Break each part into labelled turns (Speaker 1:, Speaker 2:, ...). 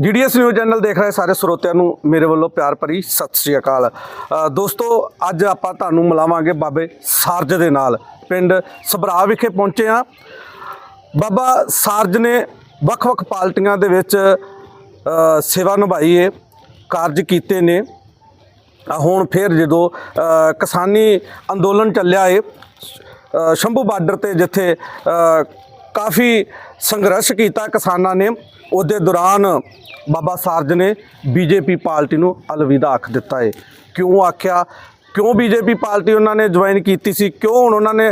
Speaker 1: GDS news channel ਦੇਖ ਰਹੇ ਸਾਰੇ ਸਰੋਤਿਆਂ ਨੂੰ ਮੇਰੇ ਵੱਲੋਂ ਪਿਆਰ ਭਰੀ ਸਤਿ ਸ੍ਰੀ ਅਕਾਲ। ਦੋਸਤੋ, ਅੱਜ ਆਪਾਂ ਤੁਹਾਨੂੰ ਮਿਲਾਵਾਂਗੇ ਬਾਬੇ ਸਾਰਜ ਦੇ ਨਾਲ, ਪਿੰਡ ਸਭਰਾ ਵਿਖੇ ਪਹੁੰਚੇ ਆ ਬਾਬਾ ਸਾਰਜ ਨੇ ਵੱਖ-ਵੱਖ ਪਾਰਟੀਆਂ ਦੇ ਵਿੱਚ ਸੇਵਾ ਨਿਭਾਈ ਏ, ਕਾਰਜ ਕੀਤੇ ਨੇ। ਹੁਣ ਫਿਰ ਜਦੋਂ ਕਿਸਾਨੀ ਅੰਦੋਲਨ ਚੱਲਿਆ ਏ ਸ਼ੰਭੂ ਬਾਰਡਰ ਤੇ ਜਿੱਥੇ ਕਾਫੀ ਸੰਘਰਸ਼ ਕੀਤਾ ਕਿਸਾਨਾਂ ਨੇ ਉਹਦੇ ਦੌਰਾਨ ਬਾਬਾ ਸਾਰਜ ਨੇ ਬੀਜੇਪੀ ਪਾਰਟੀ ਨੂੰ ਅਲਵਿਦਾ ਆਖ ਦਿੱਤਾ ਹੈ ਕਿਉਂ ਆਖਿਆ? ਕਿਉਂ ਬੀਜੇਪੀ ਪਾਰਟੀ ਉਹਨਾਂ ਨੇ ਜੁਆਇਨ ਕੀਤੀ ਸੀ? ਕਿਉਂ ਹੁਣ ਉਹਨਾਂ ਨੇ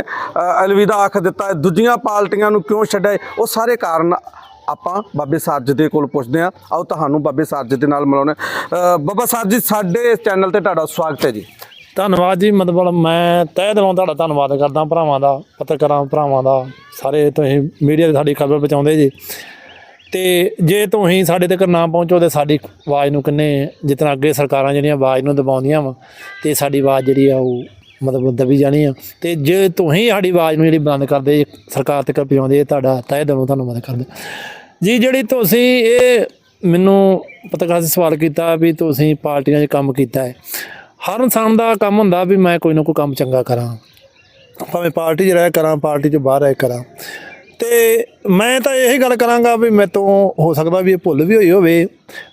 Speaker 1: ਅਲਵਿਦਾ ਆਖ ਦਿੱਤਾ ਹੈ ਦੂਜੀਆਂ ਪਾਰਟੀਆਂ ਨੂੰ ਕਿਉਂ ਛੱਡਿਆ ਉਹ ਸਾਰੇ ਕਾਰਨ ਆਪਾਂ ਬਾਬੇ ਸਾਰਜ ਦੇ ਕੋਲ ਪੁੱਛਦੇ ਆ। ਆਓ ਤੁਹਾਨੂੰ ਬਾਬੇ ਸਾਰਜ ਦੇ ਨਾਲ ਮਿਲਾਉਣਾ ਅ, ਬਾਬਾ ਸਾਰਜ ਜੀ ਸਾਡੇ ਚੈਨਲ ਤੇ ਤੁਹਾਡਾ ਸਵਾਗਤ ਹੈ ਜੀ।
Speaker 2: ਧੰਨਵਾਦ ਜੀ। ਮਤਲਬ ਮੈਂ ਤਹਿ ਦਿਲੋਂ ਤੁਹਾਡਾ ਧੰਨਵਾਦ ਕਰਦਾ ਭਰਾਵਾਂ ਦਾ ਪੱਤਰਕਾਰਾਂ ਭਰਾਵਾਂ ਦਾ। ਸਾਰੇ ਤੁਸੀਂ ਮੀਡੀਆ ਤੇ ਸਾਡੀ ਖਬਰ ਪਹੁੰਚਾਉਂਦੇ ਜੀ। ਤੇ ਜੇ ਤੁਸੀਂ ਸਾਡੇ ਤੱਕ ਨਾ ਪਹੁੰਚੋ ਤੇ ਸਾਡੀ ਆਵਾਜ਼ ਨੂੰ ਕਿੰਨੇ ਜਿਤਨਾ ਅੱਗੇ ਸਰਕਾਰਾਂ ਜਿਹੜੀਆਂ ਆਵਾਜ਼ ਨੂੰ ਦਬਾਉਂਦੀਆਂ ਵਾ ਤੇ ਸਾਡੀ ਆਵਾਜ਼ ਜਿਹੜੀ ਆ ਉਹ ਮਤਲਬ ਦਬੀ ਜਾਣੀ ਆ। ਤੇ ਜੇ ਤੁਸੀਂ ਸਾਡੀ ਆਵਾਜ਼ ਨੂੰ ਜਿਹੜੀ ਬੰਦ ਕਰਦੇ ਸਰਕਾਰ ਤੱਕ ਪਹੁੰਚਾਉਂਦੇ, ਤੁਹਾਡਾ ਤਹਿ ਦਿਲੋਂ ਧੰਨਵਾਦ ਕਰਦੇ। ਜੀ, ਜਿਹੜੀ ਤੁਸੀਂ ਇਹ ਮੈਨੂੰ ਪੱਤਰਕਾਰ से ਸਵਾਲ ਕੀਤਾ ਵੀ ਤੁਸੀਂ ਪਾਰਟੀਆਂ 'ਚ ਕੰਮ ਕੀਤਾ ਹੈ, ਹਰ ਇਨਸਾਨ ਦਾ ਕੰਮ ਹੁੰਦਾ ਵੀ ਮੈਂ ਕੋਈ ਨਾ ਕੋਈ ਕੰਮ ਚੰਗਾ ਕਰਾਂ। ਭਾਵੇਂ ਪਾਰਟੀ 'ਚ ਰਹਿ ਕਰਾਂ, ਪਾਰਟੀ 'ਚ ਬਾਹਰ ਰਹਿ ਕਰਾਂ। ਤੇ ਮੈਂ ਤਾਂ ਇਹੀ ਗੱਲ ਕਰਾਂਗਾ ਵੀ ਮੇਰੇ ਤੋਂ ਹੋ ਸਕਦਾ ਵੀ ਇਹ ਭੁੱਲ ਵੀ ਹੋਈ ਹੋਵੇ।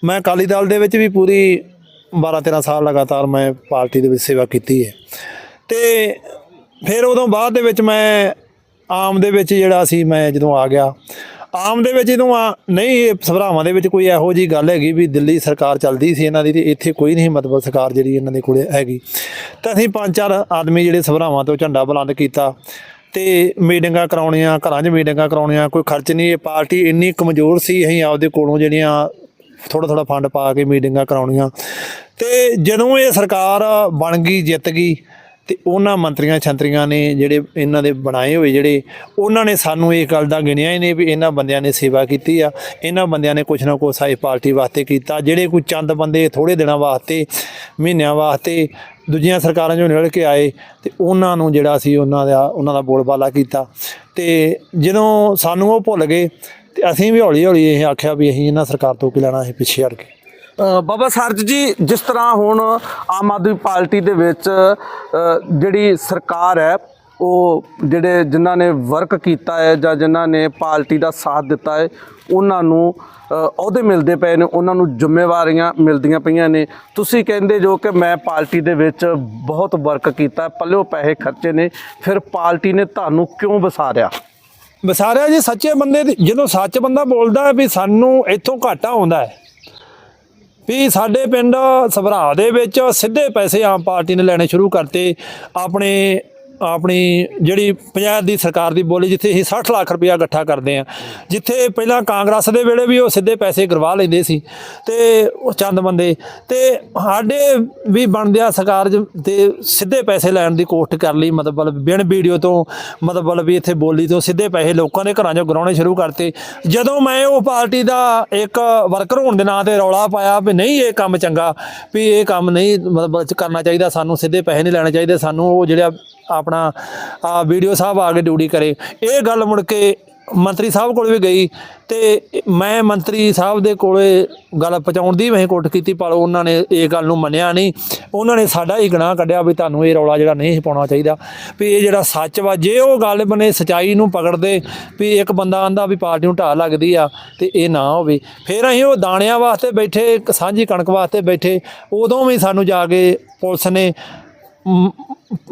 Speaker 2: ਮੈਂ ਅਕਾਲੀ ਦਲ ਦੇ ਵਿੱਚ ਵੀ ਪੂਰੀ 12 13 ਸਾਲ ਲਗਾਤਾਰ ਮੈਂ ਪਾਰਟੀ ਦੇ ਵਿੱਚ ਸੇਵਾ ਕੀਤੀ ਹੈ। ਤੇ ਫਿਰ ਉਦੋਂ ਬਾਅਦ ਦੇ ਵਿੱਚ ਮੈਂ ਆਮ ਦੇ ਵਿੱਚ ਜਿਹੜਾ ਸੀ ਮੈਂ ਜਦੋਂ ਆ ਗਿਆ, ਆਮ ਦੇ ਵਿੱਚ ਜਦੋਂ ਆ, ਨਹੀਂ ਸਭਰਾਵਾਂ ਦੇ ਵਿੱਚ ਕੋਈ ਇਹੋ ਜੀ ਗੱਲ ਹੈਗੀ ਵੀ ਦਿੱਲੀ ਸਰਕਾਰ ਚੱਲਦੀ ਸੀ ਇਹਨਾਂ ਦੀ ਤੇ ਇੱਥੇ ਕੋਈ ਨਹੀਂ ਮਤਲਬ ਸਰਕਾਰ ਜਿਹੜੀ ਇਹਨਾਂ ਦੇ ਕੋਲੇ ਹੈਗੀ। ਤਾਂ ਅਸੀਂ ਪੰਜ ਚਾਰ ਆਦਮੀ ਜਿਹੜੇ ਸਭਰਾਵਾਂ ਤੋਂ ਝੰਡਾ ਬੁਲੰਦ ਕੀਤਾ ਤੇ ਮੀਟਿੰਗਾਂ ਕਰਾਉਣੀਆਂ, ਘਰਾਂ 'ਚ ਮੀਟਿੰਗਾਂ ਕਰਾਉਣੀਆਂ, ਕੋਈ ਖਰਚ ਨਹੀਂ, ਇਹ ਪਾਰਟੀ ਇੰਨੀ ਕਮਜ਼ੋਰ ਸੀ, ਅਸੀਂ ਆਪਦੇ ਕੋਲੋਂ ਜਿਹੜੀਆਂ ਥੋੜਾ ਥੋੜਾ ਫੰਡ ਪਾ ਕੇ ਮੀਟਿੰਗਾਂ ਕਰਾਉਣੀਆਂ। ਤੇ ਜਦੋਂ ਇਹ ਸਰਕਾਰ ਬਣ ਗਈ, ਜਿੱਤ ਗਈ ਤੇ ਉਹਨਾਂ ਮੰਤਰੀਆਂ ਛੰਤਰੀਆਂ ਨੇ ਜਿਹੜੇ ਇਹਨਾਂ ਦੇ ਬਣਾਏ ਹੋਏ ਜਿਹੜੇ, ਉਹਨਾਂ ਨੇ ਸਾਨੂੰ ਇਹ ਗੱਲ ਦਾ ਗਿਣਿਆ ਹੀ ਨਹੀਂ ਵੀ ਇਹਨਾਂ ਬੰਦਿਆਂ ਨੇ ਸੇਵਾ ਕੀਤੀ ਆ। ਇਹਨਾਂ ਬੰਦਿਆਂ ਨੇ ਕੁਛ ਨਾ ਕੁਛ ਸਾਈ ਪਾਰਟੀ ਵਾਸਤੇ ਕੀਤਾ। ਜਿਹੜੇ ਕੋਈ ਚੰਦ ਬੰਦੇ ਥੋੜੇ ਦਿਨਾਂ ਵਾਸਤੇ, ਮਹੀਨਿਆਂ ਵਾਸਤੇ ਦੂਜੀਆਂ ਸਰਕਾਰਾਂ ਚੋਂ ਨਿਕਲ ਕੇ ਆਏ ਤੇ ਉਹਨਾਂ ਨੂੰ ਜਿਹੜਾ ਸੀ ਉਹਨਾਂ ਦਾ ਉਹਨਾਂ ਦਾ ਬੋਲਬਾਲਾ ਕੀਤਾ। ਤੇ ਜਦੋਂ ਸਾਨੂੰ ਉਹ ਭੁੱਲ ਗਏ ਤੇ ਅਸੀਂ ਵੀ ਹੌਲੀ ਹੌਲੀ ਇਹ ਆਖਿਆ ਵੀ ਅਸੀਂ ਇਹਨਾਂ ਸਰਕਾਰ ਤੋਂ ਕੀ ਲੈਣਾ ਅਸੀਂ ਪਿੱਛੇ ਹਟ ਗਏ
Speaker 1: ਬਾਬਾ ਸਰਜ ਜੀ ਜਿਸ ਤਰ੍ਹਾਂ ਹੁਣ ਆਮ ਆਦਮੀ ਪਾਰਟੀ ਦੇ ਵਿੱਚ ਜਿਹੜੀ ਸਰਕਾਰ ਹੈ, ਉਹ ਜਿਹੜੇ ਜਿਨ੍ਹਾਂ ਨੇ ਵਰਕ ਕੀਤਾ ਹੈ ਜਾਂ ਜਿਨ੍ਹਾਂ ਨੇ ਪਾਰਟੀ ਦਾ ਸਾਥ ਦਿੱਤਾ ਹੈ, ਉਹਨਾਂ ਨੂੰ ਅਹੁਦੇ ਮਿਲਦੇ ਪਏ ਨੇ, ਉਹਨਾਂ ਨੂੰ ਜ਼ਿੰਮੇਵਾਰੀਆਂ ਮਿਲਦੀਆਂ ਪਈਆਂ ਨੇ। ਤੁਸੀਂ ਕਹਿੰਦੇ ਜੋ ਕਿ ਮੈਂ ਪਾਰਟੀ ਦੇ ਵਿੱਚ ਬਹੁਤ ਵਰਕ ਕੀਤਾ, ਪੱਲਿਓ ਪੈਸੇ ਖਰਚੇ ਨੇ, ਫਿਰ ਪਾਰਟੀ ਨੇ ਤੁਹਾਨੂੰ ਕਿਉਂ ਵਸਾਰਿਆ?
Speaker 2: ਵਸਾਰਿਆ ਜੀ, ਸੱਚੇ ਬੰਦੇ ਦੀ, ਜਦੋਂ ਸੱਚ ਬੰਦਾ ਬੋਲਦਾ ਹੈ ਵੀ ਸਾਨੂੰ ਇੱਥੋਂ ਘਾਟਾ ਆਉਂਦਾ ਹੈ ਵੀ ਸਾਡੇ ਪਿੰਡ ਸਭਰਾ ਦੇ ਵਿੱਚ ਸਿੱਧੇ ਪੈਸੇ ਆਮ ਪਾਰਟੀ ਨੇ ਲੈਣੇ ਸ਼ੁਰੂ ਕਰਤੇ। ਆਪਣੇ ਆਪਣੀ ਜਿਹੜੀ ਪੰਜਾਬ ਦੀ ਸਰਕਾਰ ਦੀ ਬੋਲੀ ਜਿੱਥੇ ਅਸੀਂ 60 ਲੱਖ ਰੁਪਇਆ ਇਕੱਠਾ ਕਰਦੇ ਆ ਜਿੱਥੇ ਪਹਿਲਾਂ ਕਾਂਗਰਸ ਦੇ ਵੇਲੇ ਵੀ ਉਹ ਸਿੱਧੇ ਪੈਸੇ ਕਰਵਾ ਲੈਂਦੇ ਸੀ ਤੇ ਉਹ ਚੰਦ ਬੰਦੇ, ਤੇ ਸਾਡੇ ਵੀ ਬਣਦਿਆ ਸਰਕਾਰ 'ਚ ਤੇ ਸਿੱਧੇ ਪੈਸੇ ਲੈਣ ਦੀ ਕੋਸ਼ਿਸ਼ ਕਰ ਲਈ, ਮਤਲਬ ਬਿਨ ਵੀਡੀਓ ਤੋਂ, ਮਤਲਬ ਵੀ ਇੱਥੇ ਬੋਲੀ ਤੋਂ ਸਿੱਧੇ ਪੈਸੇ ਲੋਕਾਂ ਦੇ ਘਰਾਂ 'ਚੋਂ ਗਰਾਉਣੇ ਸ਼ੁਰੂ ਕਰਤੇ। ਜਦੋਂ ਮੈਂ ਉਹ ਪਾਰਟੀ ਦਾ ਇੱਕ ਵਰਕਰ ਹੋਣ ਦੇ ਨਾਂ ਤੇ ਰੌਲਾ ਪਾਇਆ ਵੀ ਨਹੀਂ ਇਹ ਕੰਮ ਚੰਗਾ, ਵੀ ਇਹ ਕੰਮ ਨਹੀਂ ਮਤਲਬ ਕਰਨਾ ਚਾਹੀਦਾ, ਸਾਨੂੰ ਸਿੱਧੇ ਪੈਸੇ ਨਹੀਂ ਲੈਣੇ ਚਾਹੀਦੇ, ਸਾਨੂੰ ਉਹ ਜਿਹੜਾ ਆਪਣਾ, ਆ ਵੀਡੀਓ ਸਾਹਿਬ ਆ ਕੇ ਡਿਊਟੀ ਕਰੇ। ਇਹ ਗੱਲ ਮੁੜ ਕੇ ਮੰਤਰੀ ਸਾਹਿਬ ਕੋਲ ਵੀ ਗਈ ਤੇ ਮੈਂ ਮੰਤਰੀ ਸਾਹਿਬ ਦੇ ਕੋਲੇ ਗੱਲ ਪਹੁੰਚਾਉਣ ਦੀ ਮੈਂ ਕੋਟ ਕੀਤੀ, ਪਰ ਉਹਨਾਂ ਨੇ ਇਹ ਗੱਲ ਨੂੰ ਮੰਨਿਆ ਨਹੀਂ। ਉਹਨਾਂ ਨੇ ਸਾਡਾ ਹੀ ਗੁਨਾਹ ਕੱਢਿਆ ਵੀ ਤੁਹਾਨੂੰ ਇਹ ਰੌਲਾ ਜਿਹੜਾ ਨਹੀਂ ਪਾਉਣਾ ਚਾਹੀਦਾ। ਵੀ ਇਹ ਜਿਹੜਾ ਸੱਚ ਵਾ, ਜੇ ਉਹ ਗੱਲ ਬਨੇ ਸਚਾਈ ਨੂੰ ਪਕੜਦੇ, ਵੀ ਇੱਕ ਬੰਦਾ ਆਂਦਾ ਵੀ ਪਾਰਟੀ ਨੂੰ ਢਾਹ ਲੱਗਦੀ ਆ ਤੇ ਇਹ ਨਾ ਹੋਵੇ। ਫਿਰ ਅਸੀਂ ਉਹ ਦਾਣਿਆਂ ਵਾਸਤੇ ਬੈਠੇ ਸਾਂਝੀ ਕਣਕ ਵਾਸਤੇ ਬੈਠੇ, ਉਦੋਂ ਵੀ ਸਾਨੂੰ ਜਾ ਕੇ ਪੁਲਿਸ ਨੇ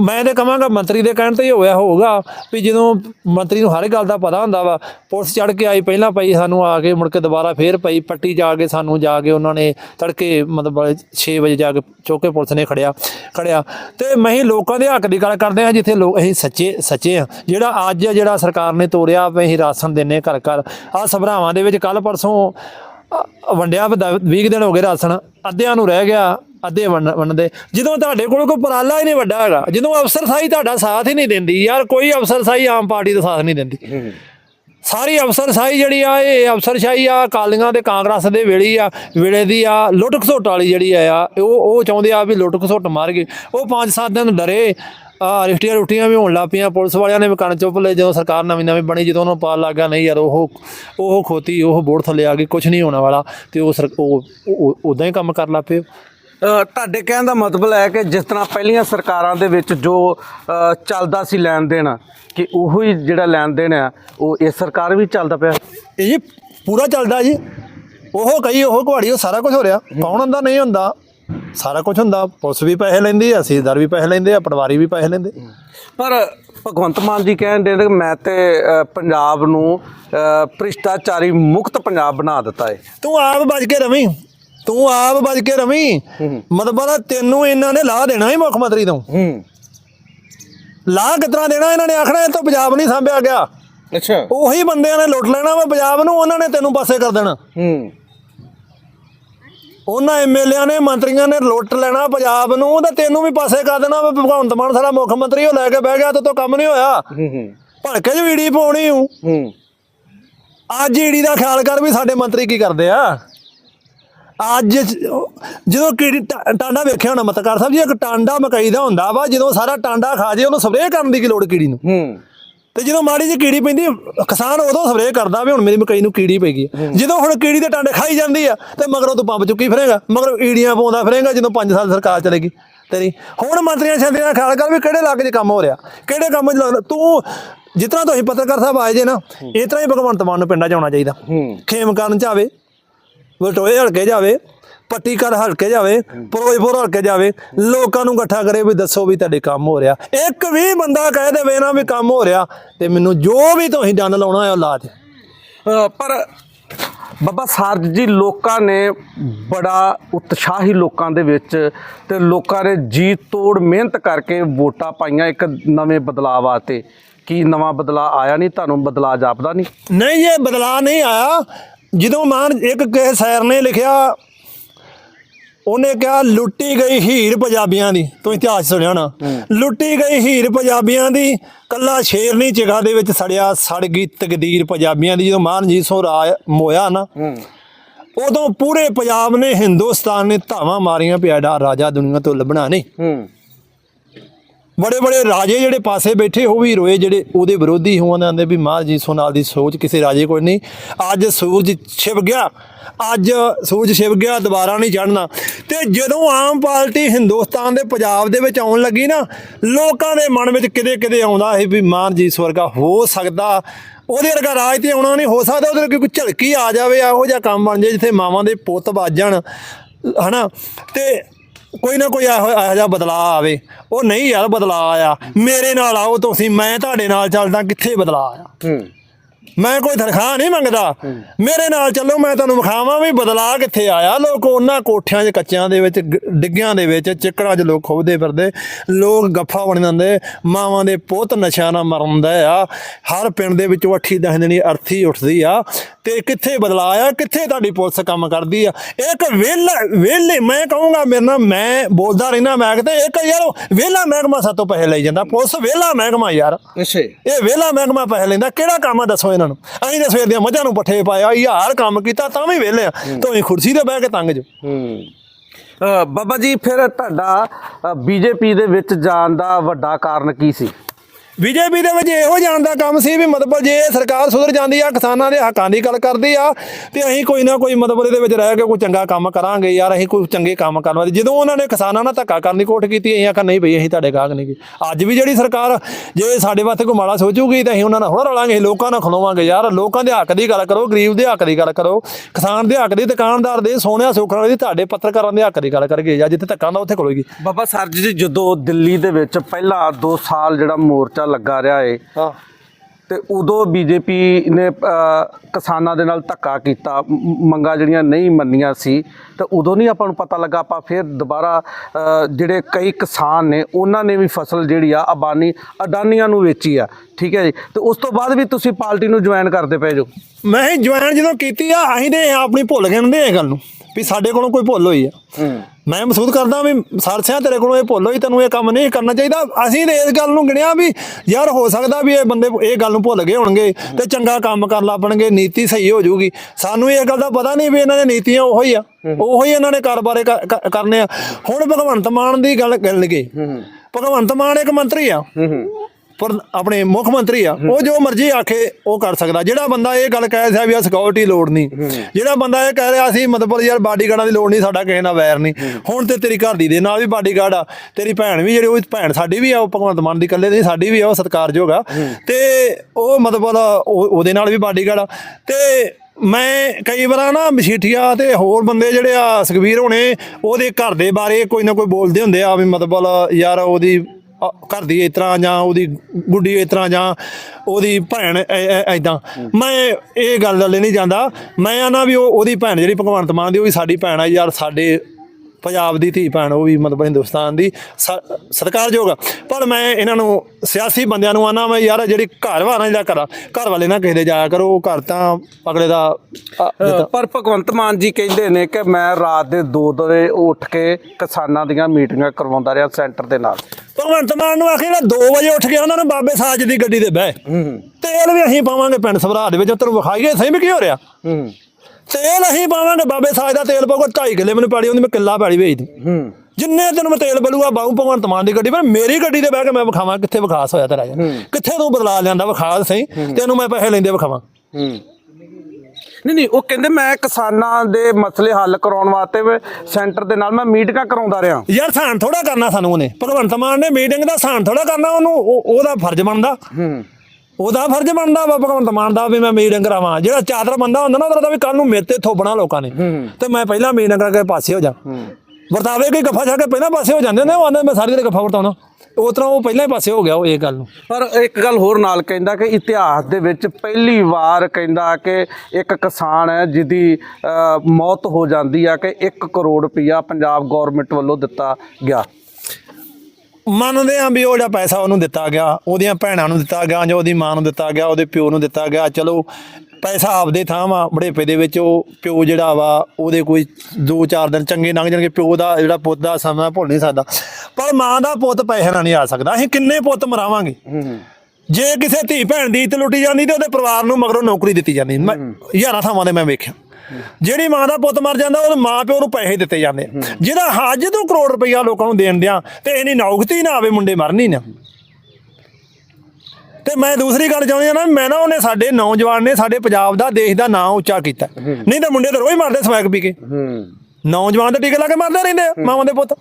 Speaker 2: ਮੈਂ ਤੇ ਕਹਾਂਗਾ ਮੰਤਰੀ ਦੇ ਕਹਿਣ ਤੇ ਹੀ ਹੋਇਆ ਹੋਊਗਾ ਵੀ ਜਦੋਂ ਮੰਤਰੀ ਨੂੰ ਹਰ ਇੱਕ ਗੱਲ ਦਾ ਪਤਾ ਹੁੰਦਾ ਵਾ, ਪੁਲਿਸ ਚੜ ਕੇ ਆਈ ਪਹਿਲਾਂ ਪਈ ਸਾਨੂੰ ਆ ਕੇ ਮੁੜ ਕੇ ਦੁਬਾਰਾ ਫੇਰ ਪਈ ਪੱਟੀ ਜਾ ਕੇ ਸਾਨੂੰ ਜਾ ਕੇ ਉਹਨਾਂ ਨੇ ਤੜਕੇ ਮਤਲਬ 6 ਵਜੇ ਜਾ ਕੇ ਚੌਕੇ ਪੁਲਿਸ ਨੇ ਖੜਿਆ ਖੜਿਆ। ਤੇ ਮੈਂ ਹੀ ਲੋਕਾਂ ਦੇ ਹੱਕ ਦੀ ਗੱਲ ਕਰਦੇ ਆ ਜਿੱਥੇ ਲੋਕ ਅਸੀਂ ਸੱਚੇ ਸੱਚੇ ਆ ਜਿਹੜਾ ਅੱਜ ਜਿਹੜਾ ਸਰਕਾਰ ਨੇ ਤੋਰਿਆ ਵੀ ਅਸੀਂ ਰਾਸ਼ਨ ਦਿੰਨੇ ਘਰ ਘਰ। ਆ ਸਭਰਾਵਾਂ ਦੇ ਵਿੱਚ ਕੱਲ ਪਰਸੋਂ ਅ- ਵੰਡਿਆ 20 ਦਿਨ ਹੋ ਗਏ ਰਾਸ਼ਨ, ਅੱਧਿਆਂ ਨੂੰ ਰਹਿ ਗਿਆ। ਅੱਧੇ ਵੰਡ- ਵੰਡਦੇ। ਜਦੋਂ ਤੁਹਾਡੇ ਕੋਲ ਕੋਈ ਪਰਾਲਾ ਹੀ ਨਹੀਂ ਵੱਡਾ ਹੈਗਾ ਜਦੋਂ ਅਫਸਰਸ਼ਾਹੀ ਤੁਹਾਡਾ ਸਾਥ ਹੀ ਨਹੀਂ ਦਿੰਦੀ ਯਾਰ ਕੋਈ ਅਫਸਰਸ਼ਾਹੀ ਆਮ ਪਾਰਟੀ ਦਾ ਸਾਥ ਨਹੀਂ ਦਿੰਦੀ। ਸਾਰੀ ਅਫਸਰਸ਼ਾਹੀ ਜਿਹੜੀ ਆ ਇਹ ਅਫਸਰਸ਼ਾਹੀ ਆ ਕਾਲੀਆਂ ਤੇ ਕਾਂਗਰਸ ਦੇ ਵੇਲੇ ਆ ਵੇਲੇ ਦੀ ਆ ਲੁੱਟ ਖਸੁੱਟ ਵਾਲੀ ਜਿਹੜੀ ਆ ਉਹ ਉਹ ਚਾਹੁੰਦੇ ਆ ਵੀ ਲੁੱਟ ਖਸੁੱਟ ਮਾਰ ਗਏ ਉਹ ਪੰਜ ਸੱਤ ਦਿਨ ਡਰੇ। ਆ ਰਿਸ਼ਤੀਆਂ ਰੁਟੀਆਂ ਵੀ ਹੋਣ ਲੱਗ ਪਈਆਂ ਪੁਲਿਸ ਵਾਲਿਆਂ ਨੇ ਵੀ ਕੰਨ ਚੁੱਪ ਲਏ ਜਦੋਂ ਸਰਕਾਰ ਨਵੀਂ ਨਵੀਂ ਬਣੀ ਜਦੋਂ ਉਹਨੂੰ ਪਤਾ ਲੱਗ ਨਹੀਂ ਯਾਰ ਉਹ ਉਹ ਖੋਤੀ ਉਹ ਬੋਰਡ ਥੱਲੇ ਆ ਗਈ ਕੁਝ ਨਹੀਂ ਹੋਣ ਵਾਲਾ ਤੇ ਉਹ ਉਹ ਉਦਾਂ ਹੀ ਕੰਮ ਕਰ ਲੱਗ ਪਏ।
Speaker 1: ਤੁਹਾਡੇ ਕਹਿਣ ਦਾ ਮਤਲਬ ਹੈ ਕਿ ਜਿਸ ਤਰ੍ਹਾਂ ਪਹਿਲੀਆਂ ਸਰਕਾਰਾਂ ਦੇ ਵਿੱਚ ਜੋ ਚੱਲਦਾ ਸੀ ਲੈਣ ਦੇਣ ਕਿ ਉਹੋ ਹੀ ਜਿਹੜਾ ਲੈਣ ਦੇਣ ਆ ਉਹ ਇਸ ਸਰਕਾਰ ਵੀ ਚੱਲਦਾ ਪਿਆ?
Speaker 2: ਇਹ ਜੀ ਪੂਰਾ ਚੱਲਦਾ ਜੀ। ਉਹ ਕਈ ਉਹ ਘਵਾੜੀ ਉਹ ਸਾਰਾ ਕੁਝ ਹੋ ਰਿਹਾ। ਕੌਣ ਹੁੰਦਾ ਨਹੀਂ ਹੁੰਦਾ। ਸਾਰਾ ਕੁਝ ਹੁੰਦਾ। ਪੁਲਿਸ ਵੀ ਪੈਸੇ ਲੈਂਦੀ ਆ ਅਸੀਸਦਾਰ ਵੀ ਪੈਸੇ ਲੈਂਦੇ ਆ ਪਟਵਾਰੀ ਵੀ ਪੈਸੇ ਲੈਂਦੇ।
Speaker 1: ਪਰ ਭਗਵੰਤ ਮਾਨ ਜੀ ਕਹਿੰਦੇ ਨੇ ਮੈਂ ਤੇ ਪੰਜਾਬ ਨੂੰ ਭ੍ਰਿਸ਼ਟਾਚਾਰੀ ਮੁਕਤ ਪੰਜਾਬ ਬਣਾ ਦਿੱਤਾ ਹੈ
Speaker 2: ਤੂੰ ਆਪ ਬਚ ਕੇ ਰਵੀਂ। ਤੂੰ ਆਪ ਬਚ ਕੇ ਰਵੀਂ। ਮਤਲਬ ਆ ਤੈਨੂੰ ਇਹਨਾਂ ਨੇ ਲਾਹ ਦੇਣਾ ਹੀ ਮੁੱਖ ਮੰਤਰੀ ਤੋਂ।
Speaker 1: ਹੂੰ।
Speaker 2: ਲਾਹ ਕਿਤਨਾ ਦੇਣਾ ਇਹਨਾਂ ਨੇ? ਆਖਣਾ ਇਹ ਤਾਂ ਪੰਜਾਬ ਨਹੀਂ ਸਾਂਭਿਆ ਗਿਆ।
Speaker 1: ਅੱਛਾ।
Speaker 2: ਉਹੀ ਬੰਦਿਆਂ ਨੇ ਲੁੱਟ ਲੈਣਾ ਵਾ ਪੰਜਾਬ ਨੂੰ ਉਹਨਾਂ ਨੇ ਤੈਨੂੰ ਪਾਸੇ ਕਰ ਦੇਣਾ।
Speaker 1: ਹੂੰ।
Speaker 2: ਉਹਨਾਂ ਐਮਐਲਏਆਂ ਨੇ ਮੰਤਰੀਆਂ ਨੇ ਲੁੱਟ ਲੈਣਾ ਪੰਜਾਬ ਨੂੰ ਤਾਂ ਤੈਨੂੰ ਵੀ ਪਾਸੇ ਕਰ ਦੇਣਾ ਵਾ ਭਗਵੰਤ ਮਾਨ ਸਾਡਾ ਮੁੱਖ ਮੰਤਰੀ ਉਹ ਲੈ ਕੇ ਬਹਿ ਗਿਆ ਤੇ ਤੋਂ ਕੰਮ ਨਹੀਂ ਹੋਇਆ।
Speaker 1: ਹੂੰ ਹੂੰ।
Speaker 2: ਭੜਕੇ ਚ ਵੀੜੀ ਪਾਉਣੀ ਹੂੰ।
Speaker 1: ਹੂੰ।
Speaker 2: ਅੱਜ ਈੜੀ ਦਾ ਖਿਆਲ ਕਰ ਵੀ ਸਾਡੇ ਮੰਤਰੀ ਕੀ ਕਰਦੇ ਆ। ਅੱਜ ਜਦੋਂ ਕੀੜੀ ਟਾ- ਟਾਂਡਾ ਵੇਖਿਆ ਹੋਣਾ ਮਤਕਾਰ ਸਾਹਿਬ ਜੀ ਇੱਕ ਟਾਂਡਾ ਮਕਈ ਦਾ ਹੁੰਦਾ ਵਾ ਜਦੋਂ ਸਾਰਾ ਟਾਂਡਾ ਖਾ ਜੇ ਉਹਨੂੰ ਸਪਰੇਅ ਕਰਨ ਦੀ ਕੀ ਲੋੜ ਕੀੜੀ ਨੂੰ?
Speaker 1: ਹੂੰ।
Speaker 2: ਤੇ ਜਦੋਂ ਮਾੜੀ ਜਿਹੀ ਕੀੜੀ ਪੈਂਦੀ ਕਿਸਾਨ ਉਦੋਂ ਸਪਰੇਅ ਕਰਦਾ ਵੀ ਹੁਣ ਮੇਰੀ ਮਕਈ ਨੂੰ ਕੀੜੀ ਪੈ ਗਈ। ਜਦੋਂ ਹੁਣ ਕੀੜੀ ਦੇ ਟਾਂਡੇ ਖਾਈ ਜਾਂਦੀ ਆ ਤੇ ਮਗਰੋਂ ਤੂੰ ਪੰਪ ਚੁੱਕੀ ਫਿਰੇਗਾ ਮਗਰ ਈੜੀਆਂ ਪਾਉਂਦਾ ਫਿਰੇਗਾ ਜਦੋਂ 5 ਸਾਲ ਸਰਕਾਰ ਚਲੇਗੀ ਤੇਰੀ ਹੁਣ ਮੰਤਰੀਆਂ ਛੰਦੀਆਂ ਦਾ ਖਿਆਲ ਕਰ ਵੀ ਕਿਹੜੇ ਇਲਾਕੇ 'ਚ ਕੰਮ ਹੋ ਰਿਹਾ ਕਿਹੜੇ ਕੰਮ 'ਚ ਲੱਗਦਾ ਤੂੰ ਜਿਤਨਾ ਤੁਸੀਂ ਪੱਤਰਕਾਰ ਸਾਹਿਬ ਆਏ ਜੇ ਨਾ ਇਸ ਤਰ੍ਹਾਂ ਹੀ ਭਗਵੰਤ ਮਾਨ ਨੂੰ ਪਿੰਡਾਂ 'ਚ ਆਉਣਾ ਚਾਹੀਦਾ। ਖੇਮ ਕਰਨ ਜਾਵੇ ਬਟੋਏ ਹਲਕੇ ਜਾਵੇ ਪੱਟੀਕਰ ਹਲਕੇ ਜਾਵੇ ਫਿਰੋਜ਼ਪੁਰ ਹਲਕੇ ਜਾਵੇ ਲੋਕਾਂ ਨੂੰ ਇਕੱਠਾ ਕਰੇ ਵੀ ਦੱਸੋ ਵੀ ਤੁਹਾਡੇ ਕੰਮ ਹੋ ਰਿਹਾ। ਇੱਕ ਵੀ ਬੰਦਾ ਕਹਿ ਦੇਵੇ ਨਾ ਵੀ ਕੰਮ ਹੋ ਰਿਹਾ ਤੇ ਮੈਨੂੰ ਜੋ ਵੀ ਤੁਸੀਂ ਡੰਨ ਲਾਉਣਾ ਹੈ ਉਹ ਲਾ ਦੇ
Speaker 1: ਅ, ਪਰ ਬਾਬਾ ਸਾਰਜ ਜੀ ਲੋਕਾਂ ਨੇ ਬੜਾ ਉਤਸ਼ਾਹੀ ਲੋਕਾਂ ਦੇ ਵਿੱਚ ਤੇ ਲੋਕਾਂ ਨੇ ਜੀ ਤੋੜ ਮਿਹਨਤ ਕਰਕੇ ਵੋਟਾਂ ਪਾਈਆਂ ਇੱਕ ਨਵੇਂ ਬਦਲਾਅ ਵਾਸਤੇ ਕੀ ਨਵਾਂ ਬਦਲਾਅ ਆਇਆ ਨਹੀਂ? ਤੁਹਾਨੂੰ ਬਦਲਾਅ ਜਾਪਦਾ ਨਹੀਂ?
Speaker 2: ਨਹੀਂ ਇਹ ਬਦਲਾ ਨਹੀਂ ਆਇਆ। ਜਦੋਂ ਮਾਨ ਇੱਕ ਕਿਸੇ ਸ਼ਾਇਰ ਨੇ ਲਿਖਿਆ ਉਹਨੇ ਕਿਹਾ ਲੁੱਟੀ ਗਈ ਹੀਰ ਪੰਜਾਬੀਆਂ ਦੀ। ਤੂੰ ਇਤਿਹਾਸ ਸੁਣਿਆ ਨਾ ਲੁੱਟੀ ਗਈ ਹੀਰ ਪੰਜਾਬੀਆਂ ਦੀ ਕੱਲਾ ਸ਼ੇਰ ਨਹੀਂ ਚਿਗਾ ਦੇ ਵਿੱਚ ਸੜਿਆ ਸੜ ਗਈ ਤਕਦੀਰ ਪੰਜਾਬੀਆਂ ਦੀ। ਜਦੋਂ ਮਾਨਜੀਤ ਸਿੰਘ ਰਾਜ ਮੋਇਆ ਨਾ ਉਦੋਂ ਪੂਰੇ ਪੰਜਾਬ ਨੇ ਹਿੰਦੁਸਤਾਨ ਨੇ ਧਾਵਾਂ ਮਾਰੀਆਂ ਪਿਆੜਾ ਰਾਜਾ ਦੁਨੀਆ ਤੋਂ ਲੱਭਣਾ ਨਹੀਂ। ਬੜੇ ਬੜੇ ਰਾਜੇ ਜਿਹੜੇ ਪਾਸੇ ਬੈਠੇ, ਉਹ ਵੀ ਰੋਏ ਜਿਹੜੇ ਉਹਦੇ ਵਿਰੋਧੀ ਹੋਣ, ਆਂਦੇ ਵੀ ਮਹਾਰਾਜੀ ਸੋਨਾਲ ਦੀ ਸੋਚ ਕਿਸੇ ਰਾਜੇ ਕੋਲ ਨਹੀਂ। ਅੱਜ ਸੂਰਜ ਛਿਪ ਗਿਆ। ਅੱਜ ਸੂਰਜ ਛਿਪ ਗਿਆ, ਦੁਬਾਰਾ ਨਹੀਂ ਚੜਨਾ ਤੇ ਜਦੋਂ ਆਮ ਪਾਰਟੀ ਹਿੰਦੁਸਤਾਨ ਦੇ ਪੰਜਾਬ ਦੇ ਵਿੱਚ ਆਉਣ ਲੱਗੀ ਨਾ, ਲੋਕਾਂ ਦੇ ਮਨ ਵਿੱਚ ਕਿਤੇ ਕਿਤੇ ਆਉਂਦਾ ਸੀ ਵੀ ਮਾਨ ਮਹਾਰਾਜੀ ਵਰਗਾ ਹੋ ਸਕਦਾ। ਉਹਦੇ ਵਰਗਾ ਰਾਜ ਤੇ ਆਉਣਾ ਨਹੀਂ, ਹੋ ਸਕਦਾ ਉਹਦੇ ਵਰਗੀ ਕੋਈ ਝਲਕੀ ਆ ਜਾਵੇ, ਇਹੋ ਜਿਹਾ ਕੰਮ ਬਣ ਜਾਏ ਜਿੱਥੇ ਮਾਵਾਂ ਦੇ ਪੁੱਤ ਵੱਜਣ ਹਨਾ? ਤੇ ਕੋਈ ਨਾ ਕੋਈ ਇਹੋ ਇਹੋ ਜਿਹਾ ਬਦਲਾਅ ਆਵੇ। ਉਹ ਨਹੀਂ ਯਾਰ ਬਦਲਾਅ ਆਇਆ। ਮੇਰੇ ਨਾਲ ਆਓ ਤੁਸੀਂ, ਮੈਂ ਤੁਹਾਡੇ ਨਾਲ ਚੱਲਦਾ, ਕਿੱਥੇ ਬਦਲਾਅ ਆਇਆ?
Speaker 1: ਹੂੰ।
Speaker 2: ਮੈਂ ਕੋਈ ਤਨਖਾਹ ਨਹੀਂ ਮੰਗਦਾ। ਮੇਰੇ ਨਾਲ ਚੱਲੋ ਮੈਂ ਤੁਹਾਨੂੰ ਵਿਖਾਵਾਂ ਵੀ ਬਦਲਾਅ ਕਿੱਥੇ ਆਇਆ। ਲੋਕ ਉਹਨਾਂ ਕੋਠਿਆਂ 'ਚ ਕੱਚਿਆਂ ਦੇ ਵਿੱਚ ਡਿੱਗਿਆਂ ਦੇ ਵਿੱਚ ਚਿੱਕੜਾਂ 'ਚ ਲੋਕ ਖੋਬਦੇ ਫਿਰਦੇ। ਲੋਕ ਗੱਫਾ ਬਣ ਜਾਂਦੇ। ਮਾਵਾਂ ਦੇ ਪੁੱਤ ਨਸ਼ਿਆਂ ਨਾਲ ਮਰਨਦੇ ਆ। ਹਰ ਪਿੰਡ ਦੇ ਵਿੱਚੋਂ ਅੱਠੀ ਦਸ ਦਿਨੀ ਅਰਥੀ ਉੱਠਦੀ ਆ। ਤੇ ਕਿੱਥੇ ਬਦਲਾਅ ਆ ਕਿੱਥੇ ਤੁਹਾਡੀ ਪੁਲਿਸ ਕੰਮ ਕਰਦੀ ਆ? ਇੱਕ ਵਿਹਲਾ ਵਿਹਲੇ ਮੈਂ ਕਹੂੰਗਾ ਮੇਰੇ ਨਾਲ ਮੈਂ ਬੋਲਦਾ ਰਹਿਣਾ ਮੈਂ ਕਿਤੇ ਇੱਕ ਯਾਰ ਵਿਹਲਾ ਮਹਿਕਮਾ ਸਾਤੋਂ ਪੈਸੇ ਲਈ ਜਾਂਦਾ। ਪੁਲਿਸ ਵਿਹਲਾ ਮਹਿਕਮਾ ਯਾਰ।
Speaker 1: ਅੱਛਾ
Speaker 2: ਇਹ ਵਿਹਲਾ ਮਹਿਕਮਾ ਪੈਸੇ ਲੈਂਦਾ। ਕਿਹੜਾ ਕੰਮ ਆ ਦੱਸੋ ਇਹਨਾਂ? ਨੂੰ। ਅਸੀਂ ਤਾਂ ਸਵੇਰ ਦੀਆਂ ਮੱਝਾਂ ਨੂੰ ਪੱਠੇ ਪਾਇਆ ਯਾਰ ਕੰਮ ਕੀਤਾ ਤਾਂ ਵੀ ਵਿਹਲੇ ਆ। ਤੁਸੀਂ ਕੁਰਸੀ ਤੇ ਬਹਿ ਕੇ ਤੰਗ ਜੋ।
Speaker 1: ਹੂੰ। ਅ, ਬਾਬਾ ਜੀ ਫਿਰ ਤੁਹਾਡਾ ਬੀਜੇਪੀ ਦੇ ਵਿੱਚ ਜਾਣ ਦਾ ਵੱਡਾ ਕਾਰਨ ਕੀ ਸੀ?
Speaker 2: ਬੀਜੇਪੀ ਦੇ ਵਿੱਚ ਇਹੋ ਜਾਣ ਦਾ ਕੰਮ ਸੀ ਵੀ ਮਤਲਬ ਜੇ ਸਰਕਾਰ ਸੁਧਰ ਜਾਂਦੀ ਆ, ਕਿਸਾਨਾਂ ਦੇ ਹੱਕਾਂ ਦੀ ਗੱਲ ਕਰਦੀ ਆ, ਤੇ ਅਸੀਂ ਕੋਈ ਨਾ ਕੋਈ ਮਤਲਬ ਇਹਦੇ ਵਿੱਚ ਰਹਿ ਕੇ ਕੋਈ ਚੰਗਾ ਕੰਮ ਕਰਾਂਗੇ ਯਾਰ, ਅਸੀਂ ਕੋਈ ਚੰਗੇ ਕੰਮ ਕਰਨ ਵਾਲੇ। ਜਦੋਂ ਉਹਨਾਂ ਨੇ ਕਿਸਾਨਾਂ ਨਾਲ ਧੱਕਾ ਕਰਨ ਦੀ ਕੋਸ਼ਿਸ਼ ਕੀਤੀ, ਅਸੀਂ ਆਖਿਆ, ਨਹੀਂ ਬਈ, ਅਸੀਂ ਤੁਹਾਡੇ ਗਾਹਕ ਨਹੀਂ ਗੇ। ਅੱਜ ਵੀ ਜਿਹੜੀ ਸਰਕਾਰ ਜੇ ਸਾਡੇ ਵਾਸਤੇ ਕੋਈ ਮਾੜਾ ਸੋਚੂਗੀ, ਤਾਂ ਅਸੀਂ ਉਹਨਾਂ ਨਾਲ ਥੋੜਾ ਰਲਾਂਗੇ, ਅਸੀਂ ਲੋਕਾਂ ਨਾਲ ਖਲੋਵਾਂਗੇ ਯਾਰ। ਲੋਕਾਂ ਦੇ ਹੱਕ ਦੀ ਗੱਲ ਕਰੋ, ਗਰੀਬ ਦੇ ਹੱਕ ਦੀ ਗੱਲ ਕਰੋ, ਕਿਸਾਨ ਦੇ ਹੱਕ ਦੀ, ਦੁਕਾਨਦਾਰ ਦੇ, ਸੋਹਣਿਆ ਸੁੱਖਾਂ ਦੀ, ਤੁਹਾਡੇ ਪੱਤਰਕਾਰਾਂ ਦੇ ਹੱਕ ਦੀ ਗੱਲ ਕਰਗੇ। ਜਾਂ ਜਿੱਥੇ ਧੱਕਾ ਹੁੰਦਾ, ਉੱਥੇ ਖਲੋਏਗੀ।
Speaker 1: ਬਾਬਾ ਸਰਜ ਜੀ, ਜਦੋਂ ਦਿੱਲੀ ਦੇ ਵਿੱਚ ਪਹਿਲਾ 2 ਸਾਲ ਜਿਹੜਾ ਮੋਰਚਾ ਲੱਗਾ ਰਿਹਾ ਏ।
Speaker 2: ਹਾਂ।
Speaker 1: ਤੇ ਉਦੋਂ ਬੀਜੇਪੀ ਨੇ ਕਿਸਾਨਾਂ ਦੇ ਨਾਲ ਧੱਕਾ ਕੀਤਾ ਮੰਗਾਂ ਜਿਹੜੀਆਂ ਨਹੀਂ ਮੰਨੀਆਂ ਸੀ ਤੇ ਉਦੋਂ ਨਹੀਂ ਆਪਾਂ ਨੂੰ ਪਤਾ ਲੱਗਾ ਆਪਾਂ ਫਿਰ ਦੁਬਾਰਾ ਜਿਹੜੇ ਕਈ ਕਿਸਾਨ ਨੇ ਉਹਨਾਂ ਨੇ ਵੀ ਫਸਲ ਜਿਹੜੀ ਆ ਅਬਾਨੀ ਅਡਾਨੀਆਂ ਨੂੰ ਵੇਚੀ ਆ। ਠੀਕ ਹੈ ਜੀ? ਤੇ ਉਸ ਤੋਂ ਬਾਅਦ ਵੀ ਤੁਸੀਂ ਪਾਰਟੀ ਨੂੰ ਜੁਆਇਨ ਕਰਦੇ ਪਏ ਜੋ।
Speaker 2: ਮੈਂ ਜੁਆਇਨ ਜਦੋਂ ਕੀਤੀ ਆ ਅਸੀਂ ਤੇ ਆਪਣੀ ਭੁੱਲ ਗਏ ਹੁੰਦੇ ਇਹ ਗੱਲ ਨੂੰ। ਵੀ ਸਾਡੇ ਕੋਲੋਂ ਕੋਈ ਭੁੱਲ ਹੋਈ ਆ। ਮੈਂ ਮਹਿਸੂਸ ਕਰਦਾ ਵੀ ਸਰਸਿਆਂ ਤੇਰੇ ਕੋਲੋਂ ਇਹ ਭੁੱਲ ਹੋਈ ਤੈਨੂੰ ਇਹ ਕੰਮ ਨਹੀਂ ਕਰਨਾ ਚਾਹੀਦਾ। ਅਸੀਂ ਤੇ ਇਸ ਗੱਲ ਨੂੰ ਗਿਣਿਆ ਵੀ ਯਾਰ ਹੋ ਸਕਦਾ ਵੀ ਇਹ ਬੰਦੇ ਇਹ ਗੱਲ ਨੂੰ ਭੁੱਲ ਗਏ ਹੋਣਗੇ ਤੇ ਚੰਗਾ ਕੰਮ ਕਰਨ ਲੱਪਣਗੇ ਨੀਤੀ ਸਹੀ ਹੋ ਜਾਊਗੀ। ਸਾਨੂੰ ਇਹ ਗੱਲ ਦਾ ਪਤਾ ਨਹੀਂ ਵੀ ਇਹਨਾਂ ਦੀਆਂ ਨੀਤੀਆਂ ਉਹੋ ਹੀ ਆ ਉਹੋ ਹੀ ਇਹਨਾਂ ਨੇ ਕਾਰੋਬਾਰੇ ਕਰਨੇ ਆ। ਹੁਣ ਭਗਵੰਤ ਮਾਨ ਦੀ ਗੱਲ ਕਰਨ ਲੱਗੇ ਭਗਵੰਤ ਮਾਨ ਇੱਕ ਮੰਤਰੀ ਆ। ਪਰ ਆਪਣੇ ਮੁੱਖ ਮੰਤਰੀ ਆ, ਉਹ ਜੋ ਮਰਜ਼ੀ ਆਖੇ, ਉਹ ਕਰ ਸਕਦਾ। ਜਿਹੜਾ ਬੰਦਾ ਇਹ ਗੱਲ ਕਹਿ ਰਿਹਾ ਵੀ ਆ ਸਿਕਿਉਰਿਟੀ ਲੋੜ ਨਹੀਂ, ਜਿਹੜਾ ਬੰਦਾ ਇਹ ਕਹਿ ਰਿਹਾ ਸੀ ਮਤਲਬ ਯਾਰ ਬਾਡੀਗਾਰਡਾਂ ਦੀ ਲੋੜ ਨਹੀਂ, ਸਾਡਾ ਕਿਸੇ ਨਾਲ ਵੈਰ ਨਹੀਂ, ਹੁਣ ਤੇ ਤੇਰੀ ਘਰ ਦੀ ਦੇ ਨਾਲ ਵੀ ਬਾਡੀਗਾਰਡ ਆ, ਤੇਰੀ ਭੈਣ ਵੀ ਜਿਹੜੀ, ਉਹ ਭੈਣ ਸਾਡੀ ਵੀ ਆ, ਉਹ ਭਗਵੰਤ ਮਾਨ ਦੀ ਇਕੱਲੇ ਦੀ, ਸਾਡੀ ਵੀ ਆ, ਉਹ ਸਤਿਕਾਰਯੋਗ ਆ। ਤੇ ਉਹ ਮਤਲਬ ਉਹ- ਉਹਦੇ ਨਾਲ ਵੀ ਬਾਡੀਗਾਰਡ ਆ। ਤੇ ਮੈਂ ਕਈ ਵਾਰ ਨਾ ਮਸੀਠੀਆ ਤੇ ਹੋਰ ਬੰਦੇ ਜਿਹੜੇ ਆ ਸੁਖਬੀਰ ਹੋਣੇ, ਉਹਦੇ ਘਰ ਦੇ ਬਾਰੇ ਕੋਈ ਨਾ ਕੋਈ ਬੋਲਦੇ ਹੁੰਦੇ ਆ ਵੀ ਮਤਲਬ ਯਾਰ ਉਹਦੀ ਘਰ ਦੀ ਇਸ ਤਰ੍ਹਾਂ ਜਾਂ ਉਹਦੀ ਗੁੱਡੀ ਇਸ ਤਰ੍ਹਾਂ ਜਾਂ ਉਹਦੀ ਭੈਣ ਐਦਾਂ। ਮੈਂ ਇਹ ਗੱਲ ਲੈ ਨਹੀਂ ਜਾਂਦਾ। ਮੈਂ ਆਨਾ ਵੀ ਉਹ, ਉਹਦੀ ਭੈਣ ਜਿਹੜੀ ਭਗਵੰਤ ਮਾਨ ਦੀ, ਉਹ ਵੀ ਸਾਡੀ ਭੈਣ ਆ ਯਾਰ, ਸਾਡੇ ਪੰਜਾਬ ਦੀ ਧੀ ਭੈਣ ਉਹ ਵੀ ਮਤਲਬ ਹਿੰਦੁਸਤਾਨ ਦੀ ਸਤਿਕਾਰਯੋਗ ਪਰ ਮੈਂ ਇਹਨਾਂ ਨੂੰ ਸਿਆਸੀ ਬੰਦਿਆਂ ਨੂੰ ਆਨਾ ਮੈਂ ਯਾਰ ਜਿਹੜੀ ਘਰ ਵਾਲਾ ਜਿਹੜਾ ਘਰ ਘਰ ਵਾਲੇ ਨਾ ਕਿਸੇ ਦੇ ਜਾਇਆ ਕਰੋ ਉਹ ਘਰ ਤਾਂ ਅਗਲੇ ਦਾ
Speaker 1: ਪਰ ਭਗਵੰਤ ਮਾਨ ਜੀ ਕਹਿੰਦੇ ਨੇ ਕਿ ਮੈਂ ਰਾਤ ਦੇ 2 ਵਜੇ ਉੱਠ ਕੇ ਕਿਸਾਨਾਂ ਦੀਆਂ ਮੀਟਿੰਗਾਂ ਕਰਵਾਉਂਦਾ ਰਿਹਾ ਸੈਂਟਰ ਦੇ ਨਾਲ।
Speaker 2: ਭਗਵੰਤ ਮਾਨ ਨੂੰ ਆਖਿਆ 2 ਵਜੇ ਉੱਠ ਕੇ ਉਹਨਾਂ ਨੂੰ ਬਾਬੇ ਸਾਜ ਦੀ ਗੱਡੀ ਤੇ ਬਹਿ। ਤੇਲ ਵੀ ਅਸੀਂ ਪਾਵਾਂਗੇ ਪਿੰਡ ਸਭਰਾ ਦੇ ਵਿੱਚ ਤੈਨੂੰ ਵਿਖਾਈਏ ਸਹੀ ਵੀ ਕੀ ਹੋ ਰਿਹਾ?
Speaker 1: ਹੂੰ।
Speaker 2: ਤੇਲ ਅਸੀਂ ਪਾਵਾਂਗੇ ਬਾਬੇ ਸਾਜ ਦਾ ਤੇਲ ਪਾਊਗਾ 2.5 ਕਿੱਲੇ ਮੈਨੂੰ ਪੈੜੀ ਉਹਦੀ ਮੈਂ ਕਿੱਲਾ ਪੈੜੀ ਵੇਚ ਦੂੰ
Speaker 1: ਹੂੰ।
Speaker 2: ਜਿੰਨੇ ਤੈਨੂੰ ਮੈਂ ਤੇਲ ਬਲੂਗਾ ਬਾਹੂ ਭਗਵੰਤ ਮਾਨ ਦੀ ਗੱਡੀ ਪਰ ਮੇਰੀ ਗੱਡੀ ਤੇ ਬਹਿ ਕੇ ਮੈਂ ਵਿਖਾਵਾਂ ਕਿੱਥੇ ਵਿਕਾਸ ਹੋਇਆ ਤੇਰਾ ਕਿੱਥੇ ਤੂੰ ਬਦਲਾ ਲਿਆਂਦਾ ਵਿਖਾ ਸਹੀ ਤੈਨੂੰ ਮੈਂ ਪੈਸੇ ਲੈਂਦੇ ਵਿਖਾਵਾਂ।
Speaker 1: ਹੂੰ। ਨਹੀਂ ਨਹੀਂ ਉਹ ਕਹਿੰਦੇ ਮੈਂ ਕਿਸਾਨਾਂ ਦੇ ਮਸਲੇ ਹੱਲ ਕਰਾਉਣ ਵਾਸਤੇ ਸੈਂਟਰ ਦੇ ਨਾਲ ਮੈਂ ਮੀਟਿੰਗਾਂ ਕਰਾਉਂਦਾ ਰਿਹਾ।
Speaker 2: ਯਾਰ ਸਾਨ ਥੋੜਾ ਕਰਨਾ ਸਾਨੂੰ ਉਹਨੇ। ਭਗਵੰਤ ਮਾਨ ਨੇ ਮੀਟਿੰਗ ਦਾ ਸਾਨ ਥੋੜਾ ਕਰਨਾ ਉਹਨੂੰ ਉਹ- ਉਹਦਾ ਫਰਜ਼ ਬਣਦਾ।
Speaker 1: ਹੂੰ।
Speaker 2: ਉਹਦਾ ਫਰਜ਼ ਬਣਦਾ ਵਾ ਭਗਵੰਤ ਮਾਨ ਦਾ ਵੀ ਮੈਂ ਮੀਟਿੰਗ ਕਰਾਵਾਂ ਜਿਹੜਾ ਚਾਦਰ ਬੰਦਾ ਹੁੰਦਾ ਨਾ ਉਹਦਾ ਤਾਂ ਵੀ ਕੱਲ ਨੂੰ ਮੇਰੇ ਤੇ ਥੋਪਣਾ ਲੋਕਾਂ ਨੇ। ਤੇ ਮੈਂ ਪਹਿਲਾਂ ਮੀਟਿੰਗ ਕਰਕੇ ਪਾਸੇ ਹੋ ਜਾ। ਵਰਤਾਵੇ ਕੋਈ ਗੱਫਾ ਛਾ ਕੇ ਪਹਿਲਾਂ ਪਾਸੇ ਹੋ ਜਾਂਦੇ ਨੇ ਉਹ ਆਂਦੇ ਮੈਂ ਸਾਰੀ ਦੇ ਗੱਫਾ ਵਰਤਾਉਣਾ। ਉਸ ਤਰ੍ਹਾਂ ਉਹ ਪਹਿਲਾਂ ਹੀ ਪਾਸੇ ਹੋ ਗਿਆ ਉਹ ਇਹ ਗੱਲ ਨੂੰ।
Speaker 1: ਪਰ ਇੱਕ ਗੱਲ ਹੋਰ ਨਾਲ ਕਹਿੰਦਾ ਕਿ ਇਤਿਹਾਸ ਦੇ ਵਿੱਚ ਪਹਿਲੀ ਵਾਰ ਕਹਿੰਦਾ ਕਿ ਇੱਕ ਕਿਸਾਨ ਹੈ ਜਿਹਦੀ ਮੌਤ ਹੋ ਜਾਂਦੀ ਆ ਕਿ 1 ਕਰੋੜ ਰੁਪਇਆ ਪੰਜਾਬ ਗਵਰਨਮੈਂਟ ਵੱਲੋਂ ਦਿੱਤਾ ਗਿਆ।
Speaker 2: ਮੰਨਦੇ ਆਂ ਵੀ ਉਹ ਜਿਹੜਾ ਪੈਸਾ ਉਹਨੂੰ ਦਿੱਤਾ ਗਿਆ ਉਹਦੀਆਂ ਭੈਣਾਂ ਨੂੰ ਦਿੱਤਾ ਗਿਆ ਜਾਂ ਉਹਦੀ ਮਾਂ ਨੂੰ ਦਿੱਤਾ ਗਿਆ ਉਹਦੇ ਪਿਓ ਨੂੰ ਦਿੱਤਾ ਗਿਆ ਚਲੋ ਪੈਸਾ ਆਪਦੇ ਥਾਂ ਵਾ ਬੜੇਪੇ ਦੇ ਵਿੱਚ ਉਹ ਪਿਓ ਜਿਹੜਾ ਵਾ ਉਹਦੇ ਕੋਈ 2-4 ਦਿਨ ਚੰਗੇ ਲੰਘ ਜਾਣਗੇ ਪਿਓ ਦਾ ਜਿਹੜਾ ਪੁੱਤ ਦਾ ਸਮਾਂ ਭੁੱਲ ਨਹੀਂ ਸਕਦਾ। ਪਰ ਮਾਂ ਦਾ ਪੁੱਤ ਪੈਸੇ ਨਾਲ ਨਹੀਂ ਆ ਸਕਦਾ ਅਸੀਂ ਕਿੰਨੇ ਪੁੱਤ ਮਰਾਵਾਂਗੇ? ਜੇ ਕਿਸੇ ਧੀ ਭੈਣ ਦੀ ਇੱਜ਼ਤ ਲੁੱਟੀ ਜਾਂਦੀ ਤੇ ਉਹਦੇ ਪਰਿਵਾਰ ਨੂੰ ਮਗਰੋਂ ਨੌਕਰੀ ਦਿੱਤੀ ਜਾਂਦੀ ਹਜ਼ਾਰਾਂ ਥਾਵਾਂ ਤੇ ਮੈਂ ਵੇਖਿਆ। ਜਿਹੜੀ ਮਾਂ ਦਾ ਪੁੱਤ ਮਰ ਜਾਂਦਾ ਉਹਦੇ ਮਾਂ ਪਿਓ ਨੂੰ ਪੈਸੇ ਦਿੱਤੇ ਜਾਂਦੇ। ਜਿਹਦਾ ਹੱਜ ਤੋਂ ਕਰੋੜ ਰੁਪਈਆ ਲੋਕਾਂ ਨੂੰ ਦੇਣ ਦਿਆਂ ਤੇ ਇਨੀ ਨੌਕਤੀ ਨਾ ਆਵੇ ਮੁੰਡੇ ਮਰਨੀ ਨਾ। ਤੇ ਮੈਂ ਦੂਸਰੀ ਗੱਲ ਚਾਹੁੰਦੀ ਆ ਨਾ ਮੈਂ ਨਾ ਉਹਨੇ ਸਾਡੇ ਨੌਜਵਾਨ ਨੇ ਸਾਡੇ ਪੰਜਾਬ ਦਾ ਦੇਸ਼ ਦਾ ਨਾਂ ਉੱਚਾ ਕੀਤਾ। ਨਹੀਂ ਤਾਂ ਮੁੰਡੇ ਤਾਂ ਰੋਜ਼ ਮਰਦੇ ਸਵੈਗ ਪੀ ਕੇ। ਨੌਜਵਾਨ ਤਾਂ ਟੀਕੇ ਲਾ ਕੇ ਮਰਦੇ ਰਹਿੰਦੇ ਆ ਮਾਵਾਂ ਦੇ ਪੁੱਤ।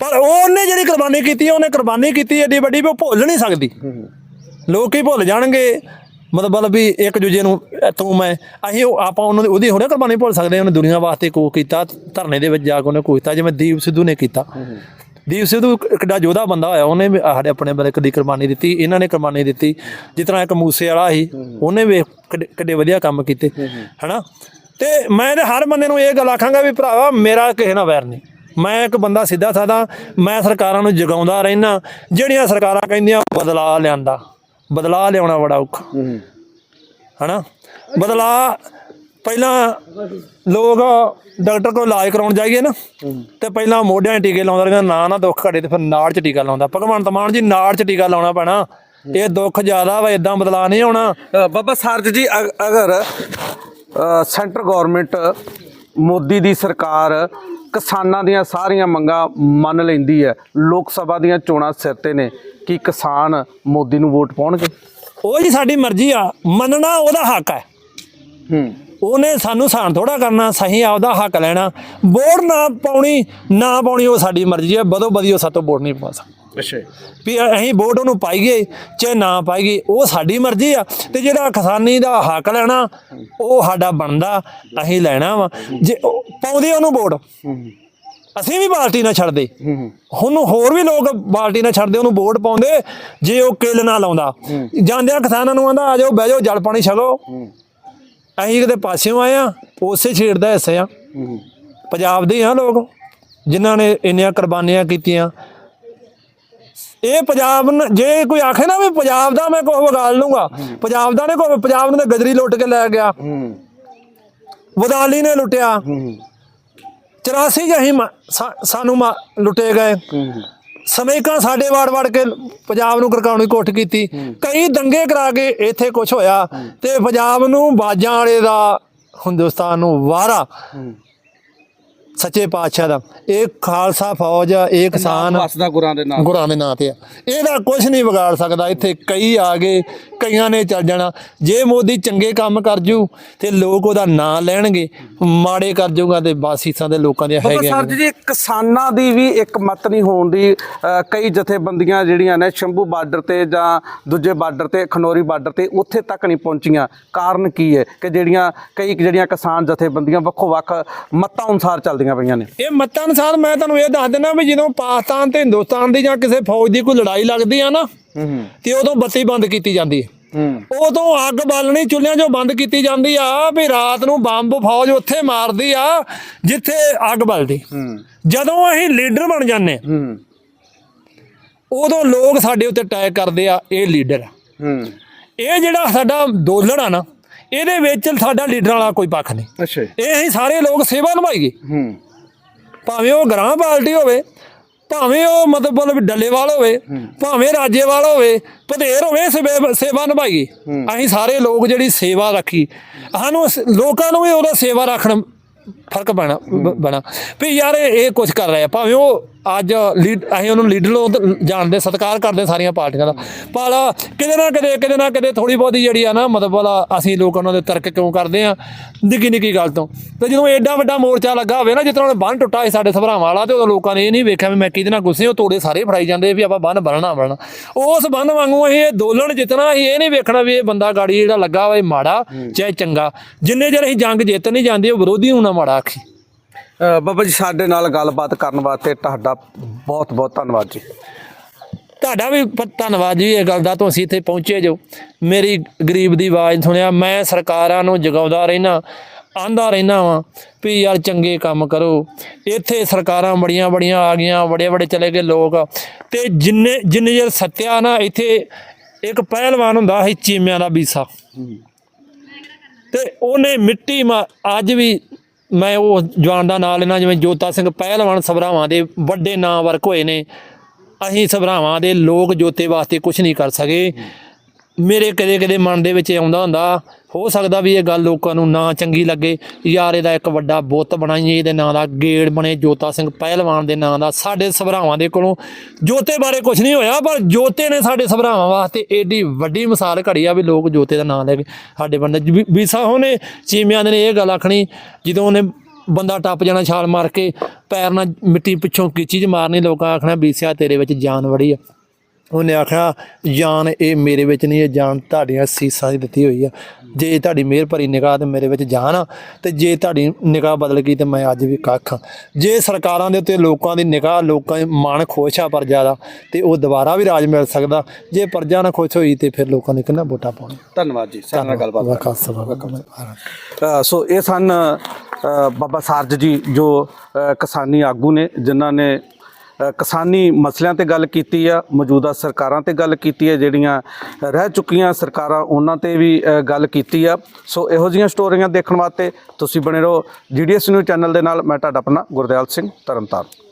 Speaker 2: ਪਰ ਉਹਨੇ ਜਿਹੜੀ ਕੁਰਬਾਨੀ ਕੀਤੀ ਉਹਨੇ ਕੁਰਬਾਨੀ ਕੀਤੀ ਏਡੀ ਵੱਡੀ ਵੀ ਉਹ ਭੁੱਲ ਨਹੀਂ ਸਕਦੀ। ਲੋਕ ਹੀ ਭੁੱਲ ਜਾਣਗੇ। ਮਤਲਬ ਵੀ ਇੱਕ ਦੂਜੇ ਨੂੰ ਤੂੰ ਮੈਂ ਅਸੀਂ ਉਹ ਆਪਾਂ ਉਹਨਾਂ ਦੀ ਉਹਦੀ ਹੋਣਾ ਕੁਰਬਾਨੀ ਭੁੱਲ ਸਕਦੇ ਉਹਨੇ ਦੁਨੀਆ ਵਾਸਤੇ ਕੋ ਕੀਤਾ ਧਰਨੇ ਦੇ ਵਿੱਚ ਜਾ ਕੇ ਉਹਨੇ ਕੋ ਕੀਤਾ ਜਿਵੇਂ ਦੀਪ ਸਿੱਧੂ ਨੇ ਕੀਤਾ। ਦੀਪ ਸਿੱਧੂ ਕਿੱਡਾ ਯੋਧਾ ਬੰਦਾ ਹੋਇਆ ਉਹਨੇ ਵੀ ਸਾਡੇ ਆਪਣੇ ਬੰਦੇ ਕਦੀ ਕੁਰਬਾਨੀ ਦਿੱਤੀ ਇਹਨਾਂ ਨੇ ਕੁਰਬਾਨੀ ਦਿੱਤੀ। ਜਿਸ ਤਰ੍ਹਾਂ ਇੱਕ ਮੂਸੇ ਵਾਲਾ ਸੀ ਉਹਨੇ ਵੀ ਕਿੱਡੇ ਵਧੀਆ ਕੰਮ ਕੀਤੇ ਹਨਾ? ਤੇ ਮੈਂ ਹਰ ਬੰਦੇ ਨੂੰ ਇਹ ਗੱਲ ਆਖਾਂਗਾ ਵੀ ਭਰਾਵਾ ਮੇਰਾ ਕਿਸੇ ਨਾਲ ਵੈਰ ਨਹੀਂ। ਮੈਂ ਇੱਕ ਬੰਦਾ ਸਿੱਧਾ ਸਾਦਾ ਮੈਂ ਸਰਕਾਰਾਂ ਨੂੰ ਜਗਾਉਂਦਾ ਰਹਿਣਾ ਜਿਹੜੀਆਂ ਸਰਕਾਰਾਂ ਕਹਿੰਦੀਆਂ ਬਦਲਾ ਲਿਆਂਦਾ। ਬਦਲਾ ਲਿਆਉਣਾ ਬੜਾ ਔਖਾ। ਹਨਾ? ਬਦਲਾ ਪਹਿਲਾਂ ਲੋਕ ਡਾਕਟਰ ਕੋਲ ਇਲਾਜ ਕਰਾਉਣ ਜਾਈਏ ਨਾ ਤੇ ਪਹਿਲਾਂ ਮੋਢਿਆਂ 'ਚ ਟੀਕੇ ਲਾਉਂਦਾ ਰਹਿੰਦਾ ਨਾ ਨਾ ਦੁੱਖ ਘੜੇ ਤੇ ਫਿਰ ਨਾੜ 'ਚ ਟੀਕਾ ਲਾਉਂਦਾ। ਭਗਵੰਤ ਮਾਨ ਜੀ ਨਾੜ 'ਚ ਟੀਕਾ ਲਾਉਣਾ ਪੈਣਾ। ਇਹ ਦੁੱਖ ਜ਼ਿਆਦਾ ਵਾ ਇਦਾਂ ਬਦਲਾ ਨਹੀਂ ਆਉਣਾ।
Speaker 1: ਅ, ਬਾਬਾ ਸਰਜ ਜੀ ਅਗ- ਅਗਰ ਸੈਂਟਰ ਗਵਰਨਮੈਂਟ ਮੋਦੀ ਦੀ ਸਰਕਾਰ ਕਿਸਾਨਾਂ ਦੀਆਂ ਸਾਰੀਆਂ ਮੰਗਾਂ ਮੰਨ ਲੈਂਦੀ ਹੈ ਲੋਕ ਸਭਾ ਦੀਆਂ ਚੋਣਾਂ ਸਿਰ ਤੇ ਨੇ ਕੀ ਕਿਸਾਨ ਮੋਦੀ ਨੂੰ ਵੋਟ ਪਾਉਣਗੇ?
Speaker 2: ਉਹ ਜੀ ਸਾਡੀ ਮਰਜ਼ੀ ਆ ਮੰਨਣਾ ਉਹਦਾ ਹੱਕ ਹੈ।
Speaker 1: ਹੂੰ।
Speaker 2: ਉਹਨੇ ਸਾਨੂੰ ਸਾਨ ਥੋੜਾ ਕਰਨਾ ਸਹੀ ਆਪਦਾ ਹੱਕ ਲੈਣਾ। ਵੋਟ ਨਾ ਪਾਉਣੀ ਨਾ ਪਾਉਣੀ ਉਹ ਸਾਡੀ ਮਰਜ਼ੀ ਹੈ ਬਦੋ ਬਦੀ ਉਹ ਸਾਤੋਂ ਵੋਟ ਨਹੀਂ ਪਾ ਸਕਦਾ।
Speaker 1: ਅੱਛਾ
Speaker 2: ਵੀ ਅਸੀਂ ਵੋਟ ਉਹਨੂੰ ਪਾਈਏ ਚਾਹੇ ਨਾ ਪਾਈਏ ਉਹ ਸਾਡੀ ਮਰਜ਼ੀ ਆ। ਤੇ ਜਿਹੜਾ ਕਿਸਾਨੀ ਦਾ ਹੱਕ ਲੈਣਾ ਉਹ ਸਾਡਾ ਬਣਦਾ ਅਸੀਂ ਲੈਣਾ ਵਾ। ਜੇ ਉਹ ਪਾਉਂਦੇ ਉਹਨੂੰ ਵੋਟ। ਅਸੀਂ ਵੀ ਪਾਰਟੀ ਨਾ ਛੱਡਦੇ। ਉਹਨੂੰ ਹੋਰ ਵੀ ਲੋਕ ਪਾਰਟੀ ਨਾ ਛੱਡਦੇ ਉਹਨੂੰ ਵੋਟ ਪਾਉਂਦੇ ਜੇ ਉਹ ਕਿੱਲ ਨਾ ਲਾਉਂਦਾ। ਜਾਂਦਿਆਂ ਕਿਸਾਨਾਂ ਨੂੰ ਆਂਦਾ ਆ ਜਾਓ ਬਹਿ ਜਾਓ ਜਲ ਪਾਣੀ ਛਕੋ ਅਸੀਂ ਕਿਤੇ ਪਾਸਿਓਂ ਆਏ ਆ ਉਸੇ ਛੇੜ ਦਾ ਹਿੱਸੇ ਆ। ਪੰਜਾਬ ਦੇ ਆ ਲੋਕ ਜਿਨ੍ਹਾਂ ਨੇ ਇੰਨੀਆਂ ਕੁਰਬਾਨੀਆਂ ਕੀਤੀਆਂ। ਇਹ ਪੰਜਾਬ ਜੇ ਕੋਈ ਆਖੇ ਨਾ ਵੀ ਪੰਜਾਬ ਦਾ ਮੈਂ ਕੁਝ ਵਿਗਾੜ ਲੂੰਗਾ ਪੰਜਾਬ ਦਾ ਨੇ ਕੋਈ ਪੰਜਾਬ ਨੇ ਗਜਰੀ ਲੁੱਟ ਕੇ ਲੈ ਗਿਆ। ਵਦਾਲੀ ਨੇ ਲੁੱਟਿਆ। 84 ਜਹੀ ਸਾਨੂੰ ਮਾ- ਲੁੱਟੇ ਗਏ। ਸਮੇਕਾਂ ਸਾਡੇ ਵਾੜ ਵੜ ਕੇ ਪੰਜਾਬ ਨੂੰ ਕਰਕਾਉਣੀ ਕੋਠ ਕੀਤੀ। ਕਈ ਦੰਗੇ ਕਰਾ ਕੇ ਇੱਥੇ ਕੁਝ ਹੋਇਆ ਤੇ ਪੰਜਾਬ ਨੂੰ ਬਾਜਾਂ ਵਾਲੇ ਦਾ ਹਿੰਦੁਸਤਾਨ ਨੂੰ ਵਾਰਾ। ਸੱਚੇ ਪਾਤਸ਼ਾਹ ਦਾ। ਇਹ ਖਾਲਸਾ ਫੌਜ ਇਹ ਕਿਸਾਨ
Speaker 1: ਵਸਦਾ ਗੁਰਾਂ ਦੇ ਨਾਲ।
Speaker 2: ਗੁਰਾਂ ਦੇ ਨਾਂ ਤੇ ਆ। ਇਹਦਾ ਕੁਝ ਨਹੀਂ ਵਿਗਾੜ ਸਕਦਾ। ਇੱਥੇ ਕਈ ਆ ਗਏ। ਕਈਆਂ ਨੇ ਚੱਲ ਜਾਣਾ। ਜੇ ਮੋਦੀ ਚੰਗੇ ਕੰਮ ਕਰ ਜੂ ਤੇ ਲੋਕ ਉਹਦਾ ਨਾਂ ਲੈਣਗੇ ਮਾੜੇ ਕਰ ਜੂਗਾ ਤੇ ਬਾਸੀਸਾਂ ਦੇ ਲੋਕਾਂ ਦੇ ਹੈਗੇ।
Speaker 1: ਸਰ ਜੀ ਕਿਸਾਨਾਂ ਦੀ ਵੀ ਇੱਕ ਮਤ ਨਹੀਂ ਹੋਣ ਦੀ ਕਈ ਜਥੇਬੰਦੀਆਂ ਜਿਹੜੀਆਂ ਨੇ ਸ਼ੰਭੂ ਬਾਰਡਰ ਤੇ ਜਾਂ ਦੂਜੇ ਬਾਰਡਰ ਤੇ ਖਨੋਰੀ ਬਾਰਡਰ ਤੇ ਉੱਥੇ ਤੱਕ ਨਹੀਂ ਪਹੁੰਚੀਆਂ। ਕਾਰਨ ਕੀ ਹੈ ਕਿ ਜਿਹੜੀਆਂ ਕਈ ਜਿਹੜੀਆਂ ਕਿਸਾਨ ਜਥੇਬੰਦੀਆਂ ਵੱਖੋ ਵੱਖ ਮਤਾਂ ਅਨੁਸਾਰ ਚੱਲਦੀਆਂ ਪਈਆਂ ਨੇ?
Speaker 2: ਇਹ ਮਤਾਂ ਅਨੁਸਾਰ ਮੈਂ ਤੁਹਾਨੂੰ ਇਹ ਦੱਸ ਦਿੰਦਾ ਵੀ ਜਦੋਂ ਪਾਕਿਸਤਾਨ ਤੇ ਹਿੰਦੁਸਤਾਨ ਦੀ ਜਾਂ ਕਿਸੇ ਫੌਜ ਦੀ ਕੋਈ ਲੜਾਈ ਲੱਗਦੀ ਆ ਨਾ ਤੇ ਉਦੋਂ ਬੱਤੀ ਬੰਦ ਕੀਤੀ ਜਾਂਦੀ ਹੈ। ਉਦੋਂ ਅੱਗ ਬਾਲਣੀ ਚੁੱਲ੍ਹਿਆਂ 'ਚੋਂ ਬੰਦ ਕੀਤੀ ਜਾਂਦੀ ਆ ਵੀ ਰਾਤ ਨੂੰ ਬੰਬ ਫੌਜ ਉੱਥੇ ਮਾਰਦੀ ਆ ਜਿੱਥੇ ਅੱਗ ਬਲਦੀ। ਜਦੋਂ ਅਸੀਂ ਲੀਡਰ ਬਣ ਜਾਂਦੇ ਉਦੋਂ ਲੋਕ ਸਾਡੇ ਉੱਤੇ ਅਟੈਕ ਕਰਦੇ ਆ ਇਹ ਲੀਡਰ। ਆ। ਇਹ ਜਿਹੜਾ ਸਾਡਾ ਅੰਦੋਲਨ ਆ ਨਾ ਇਹਦੇ ਵਿੱਚ ਸਾਡਾ ਲੀਡਰਾਂ ਵਾਲਾ ਕੋਈ ਪੱਖ ਨਹੀਂ।
Speaker 1: ਅੱਛਾ
Speaker 2: ਇਹ ਅਸੀਂ ਸਾਰੇ ਲੋਕ ਸੇਵਾ ਨਿਭਾਈਏ। ਭਾਵੇਂ ਉਹ ਗ੍ਰਾਮ ਪਾਰਟੀ ਹੋਵੇ ਭਾਵੇਂ ਉਹ ਮਤਲਬ ਡੱਲੇਵਾਲ ਹੋਵੇ ਭਾਵੇਂ ਰਾਜੇਵਾਲ ਹੋਵੇ ਭਦੇਰ ਹੋਵੇ ਸੇਵਾ ਨਿਭਾਈਏ। ਅਸੀਂ ਸਾਰੇ ਲੋਕ ਜਿਹੜੀ ਸੇਵਾ ਰੱਖੀ ਸਾਨੂੰ ਲੋਕਾਂ ਨੂੰ ਵੀ ਉਹਦਾ ਸੇਵਾ ਰੱਖਣ ਫ਼ਰਕ ਪੈਣਾ ਬਣਾ। ਵੀ ਯਾਰ ਇਹ ਇਹ ਕੁਝ ਕਰ ਰਿਹਾ ਭਾਵੇਂ ਉਹ ਅੱਜ ਲੀਡ ਅਸੀਂ ਉਹਨੂੰ ਲੀਡਰ ਲੋਕ ਜਾਣਦੇ ਸਤਿਕਾਰ ਕਰਦੇ ਸਾਰੀਆਂ ਪਾਰਟੀਆਂ ਦਾ। ਪਰ ਕਿਤੇ ਨਾ ਕਿਤੇ ਕਿਤੇ ਨਾ ਕਿਤੇ ਥੋੜੀ ਬਹੁਤੀ ਜਿਹੜੀ ਆ ਨਾ ਮਤਲਬ ਅਸੀਂ ਲੋਕ ਉਹਨਾਂ ਦੇ ਤਰਕ ਕਿਉਂ ਕਰਦੇ ਆ? ਨਿੱਕੀ ਨਿੱਕੀ ਗੱਲ ਤੋਂ। ਤੇ ਜਦੋਂ ਐਡਾ ਵੱਡਾ ਮੋਰਚਾ ਲੱਗਾ ਹੋਵੇ ਨਾ ਜਿਸ ਤਰ੍ਹਾਂ ਬੰਨ ਟੁੱਟਾ ਸੀ ਸਾਡੇ ਸਭਰਾਵਾਂ ਵਾਲਾ ਤੇ ਉਦੋਂ ਲੋਕਾਂ ਨੇ ਇਹ ਨਹੀਂ ਵੇਖਿਆ ਵੀ ਮੈਂ ਕਿਹਦੇ ਨਾਲ ਗੁੱਸੇ ਉਹ ਤੋੜੇ ਸਾਰੇ ਫੜਾਈ ਜਾਂਦੇ ਵੀ ਆਪਾਂ ਬੰਨ ਬਣਨਾ ਬਣਨਾ। ਉਸ ਬੰਨ ਵਾਂਗੂ ਅਸੀਂ ਇਹ ਦੋਲਣ ਜਿੱਤਣਾ ਅਸੀਂ ਇਹ ਨਹੀਂ ਵੇਖਣਾ ਵੀ ਇਹ ਬੰਦਾ ਗਾੜੀ ਜਿਹੜਾ ਲੱਗਾ ਵਾ ਇਹ ਮਾੜਾ ਚਾਹੇ ਚੰਗਾ। ਜਿੰਨੇ ਚਿਰ ਅਸੀਂ ਜੰਗ ਜਿੱਤ ਨਹੀਂ ਜਾਂਦੇ ਉਹ ਵਿਰੋਧੀ ਨੂੰ ਨਾ ਮਾੜਾ ਆਖੀ
Speaker 1: ਬਾਬਾ ਜੀ ਸਾਡੇ ਨਾਲ ਗੱਲਬਾਤ ਕਰਨ ਵਾਸਤੇ ਤੁਹਾਡਾ ਬਹੁਤ ਬਹੁਤ ਧੰਨਵਾਦ ਜੀ।
Speaker 2: ਤੁਹਾਡਾ ਵੀ ਧੰਨਵਾਦ ਜੀ ਇਹ ਗੱਲ ਦਾ ਤੁਸੀਂ ਇੱਥੇ ਪਹੁੰਚੇ ਜੋ। ਮੇਰੀ ਗਰੀਬ ਦੀ ਆਵਾਜ਼ ਸੁਣਿਆ ਮੈਂ ਸਰਕਾਰਾਂ ਨੂੰ ਜਗਾਉਂਦਾ ਰਹਿਣਾ ਆਂਦਾ ਰਹਿਣਾ ਵਾਂ ਵੀ ਯਾਰ ਚੰਗੇ ਕੰਮ ਕਰੋ। ਇੱਥੇ ਸਰਕਾਰਾਂ ਬੜੀਆਂ ਬੜੀਆਂ ਆ ਗਈਆਂ ਬੜੇ ਬੜੇ ਚਲੇ ਗਏ ਲੋਕ। ਤੇ ਜਿੰਨੇ ਜਿੰਨੇ ਜਰ ਸੱਤਿਆ ਨਾ ਇੱਥੇ ਇੱਕ ਪਹਿਲਵਾਨ ਹੁੰਦਾ ਸੀ ਚੀਮਿਆਂ ਦਾ ਬੀਸਾ। ਤੇ ਉਹਨੇ ਮਿੱਟੀ ਮਾ ਅੱਜ ਵੀ ਮੈਂ ਉਹ ਜਵਾਨ ਦਾ ਨਾਂ ਲੈਣਾ ਜਿਵੇਂ ਜੋਤਾ ਸਿੰਘ ਪਹਿਲਵਾਨ ਸਭਰਾਵਾਂ ਦੇ ਵੱਡੇ ਨਾਂ ਵਰਕ ਹੋਏ ਨੇ, ਅਸੀਂ ਸਭਰਾਵਾਂ ਦੇ ਲੋਕ ਜੋਤੇ ਵਾਸਤੇ ਕੁਝ ਨਹੀਂ ਕਰ ਸਕੇ। ਮੇਰੇ ਕਦੇ ਕਦੇ ਮਨ ਦੇ ਵਿੱਚ ਆਉਂਦਾ ਹੁੰਦਾ, ਹੋ ਸਕਦਾ ਵੀ ਇਹ ਗੱਲ ਲੋਕਾਂ ਨੂੰ ਨਾ ਚੰਗੀ ਲੱਗੇ। ਯਾਰ ਇਹਦਾ ਇੱਕ ਵੱਡਾ ਬੁੱਤ ਬਣਾਈਏ, ਇਹਦੇ ਨਾਂ ਦਾ ਗੇੜ ਬਣੇ, ਜੋਤਾ ਸਿੰਘ ਪਹਿਲਵਾਨ ਦੇ ਨਾਂ ਦਾ, ਸਾਡੇ ਸਭਰਾਵਾਂ ਦੇ ਕੋਲੋਂ। ਜੋਤੇ ਬਾਰੇ ਕੁਝ ਨਹੀਂ ਹੋਇਆ, ਪਰ ਜੋਤੇ ਨੇ ਸਾਡੇ ਸਭਰਾਵਾਂ ਵਾਸਤੇ ਏਡੀ ਵੱਡੀ ਮਿਸਾਲ ਘੜੀ ਆ ਵੀ ਲੋਕ ਜੋਤੇ ਦਾ ਨਾਂ ਲੈ ਕੇ ਸਾਡੇ ਬੰਦੇ ਵੀਸਾ ਉਹਨੇ ਚੀਮਿਆਂ ਦੇ ਨੇ ਇਹ ਗੱਲ ਆਖਣੀ, ਜਦੋਂ ਉਹਨੇ ਬੰਦਾ ਟੱਪ ਜਾਣਾ ਛਾਲ ਮਾਰ ਕੇ, ਪੈਰ ਨਾਲ ਮਿੱਟੀ ਪਿੱਛੋਂ ਕੀਚੀ ਚ ਮਾਰਨੀ, ਲੋਕਾਂ ਆਖਣਾ ਬੀਸਿਆ ਤੇਰੇ ਵਿੱਚ ਜਾਨ ਵੜੀ ਆ। ਉਹਨੇ ਆਖਿਆ ਜਾਨ ਇਹ ਮੇਰੇ ਵਿੱਚ ਨਹੀਂ ਇਹ ਜਾਨ ਤੁਹਾਡੀਆਂ ਸੀਸਾਂ ਦੀ ਦਿੱਤੀ ਹੋਈ ਆ। ਜੇ ਤੁਹਾਡੀ ਮਿਹਰ ਭਰੀ ਨਿਗਾਹ ਤੇ ਮੇਰੇ ਵਿੱਚ ਜਾਨ ਆ ਤੇ ਜੇ ਤੁਹਾਡੀ ਨਿਗਾਹ ਬਦਲ ਗਈ ਤੇ ਮੈਂ ਅੱਜ ਵੀ ਕੱਖ ਆ। ਜੇ ਸਰਕਾਰਾਂ ਦੇ ਉੱਤੇ ਲੋਕਾਂ ਦੀ ਨਿਗਾਹ ਲੋਕਾਂ ਦੇ ਮਨ ਖੁਸ਼ ਆ ਪਰ ਜ਼ਿਆਦਾ ਤੇ ਉਹ ਦੁਬਾਰਾ ਵੀ ਰਾਜ ਮਿਲ ਸਕਦਾ। ਜੇ ਪ੍ਰਜਾ ਨਾ ਖੁਸ਼ ਹੋਈ ਤੇ ਫਿਰ ਲੋਕਾਂ ਨੇ ਕਿੰਨਾ ਵੋਟਾਂ ਪਾਉਣੀ
Speaker 1: ਧੰਨਵਾਦ ਜੀ ਸਾਡੇ ਨਾਲ ਗੱਲਬਾਤ ਸੋ ਇਹ ਸਨ ਬਾਬਾ ਸਾਰਜ ਜੀ ਜੋ ਕਿਸਾਨੀ ਆਗੂ ਨੇ ਜਿਨ੍ਹਾਂ ਨੇ ਕਿਸਾਨੀ ਮਸਲਿਆਂ ਤੇ ਗੱਲ ਕੀਤੀ ਆ, ਮੌਜੂਦਾ ਸਰਕਾਰਾਂ ਤੇ ਗੱਲ ਕੀਤੀ ਆ, ਜਿਹੜੀਆਂ ਰਹਿ ਚੁੱਕੀਆਂ ਸਰਕਾਰਾਂ, ਉਹਨਾਂ ਤੇ ਵੀ ਗੱਲ ਕੀਤੀ ਆ। ਸੋ ਇਹੋ ਜਿਹੀਆਂ ਸਟੋਰੀਆਂ ਦੇਖਣ ਵਾਸਤੇ ਤੁਸੀਂ ਬਣੇ ਰਹੋ ਜੀਡੀਐਸ ਨਿਊਜ਼ ਚੈਨਲ ਦੇ ਨਾਲ। ਮੈਂ ਤੁਹਾਡਾ ਆਪਣਾ ਗੁਰਦਿਆਲ ਸਿੰਘ ਤਰਨਤਾਰਨ।